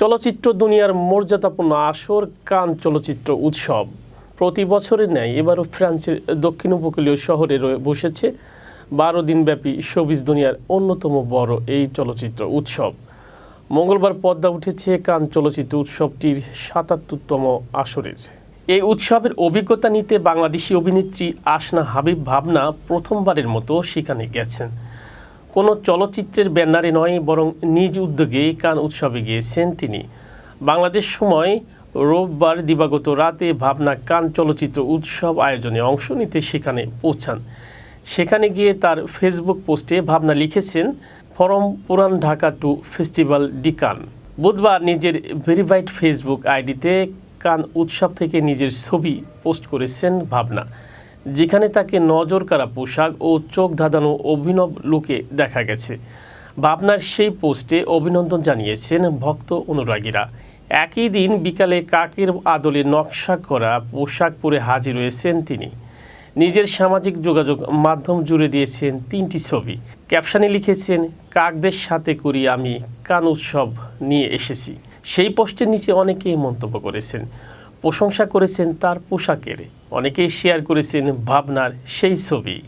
চলচ্চিত্র দুনিয়ার মর্যাদাপূর্ণ আসর, কান চলচ্চিত্র উৎসব। প্রতি বছরের ন্যায় এবারও ফ্রান্সের দক্ষিণ উপকূলীয় শহরে বসেছে বারো দিনব্যাপী শোবিজ দুনিয়ার অন্যতম বড় এই চলচ্চিত্র উৎসব। মঙ্গলবার পদ্মা উঠেছে কান চলচ্চিত্র উৎসবটির সাতাত্তরতম আসরের। এই উৎসবের অভিজ্ঞতা নিতে বাংলাদেশি অভিনেত্রী আসনা হাবিব ভাবনা প্রথমবারের মতো সেখানে গেছেন। কোনো চলচ্চিত্রের ব্যানারে নয়, বরং নিজ উদ্যোগে কান উৎসবে গিয়েছেন তিনি। বাংলাদেশ সময় রোববার দিবাগত রাতে ভাবনা কান চলচ্চিত্র উৎসব আয়োজনে অংশ নিতে সেখানে পৌঁছান। সেখানে গিয়ে তার ফেসবুক পোস্টে ভাবনা লিখেছেন, ফরম পুরান ঢাকা টু ফেস্টিভ্যাল ডি কান। বুধবার নিজের ভেরিফাইড ফেসবুক আইডিতে কান উৎসব থেকে নিজের ছবি পোস্ট করেছেন ভাবনা। যেখানে তাকে নজর কাড়া পোশাক ও চোখ ধাঁধানো অভিনব লুকে দেখা গেছে। ভাবনার সেই পোস্টে অভিনন্দন জানিয়েছেন ভক্ত অনুরাগীরা। একই দিন বিকালে কাকের আদলে নকশা করা পোশাক পরে হাজির হয়েছেন তিনি। নিজের সামাজিক যোগাযোগ মাধ্যম জুড়ে দিয়েছেন তিনটি ছবি। ক্যাপশানে লিখেছেন, কাকদের সাথে করি আমি কান উৎসব নিয়ে এসেছি। সেই পোস্টের নিচে অনেকেই মন্তব্য করেছেন। প্রশংসা করেছেন তার পোশাকের। অনেকেই শেয়ার করেছেন ভাবনার সেই ছবি।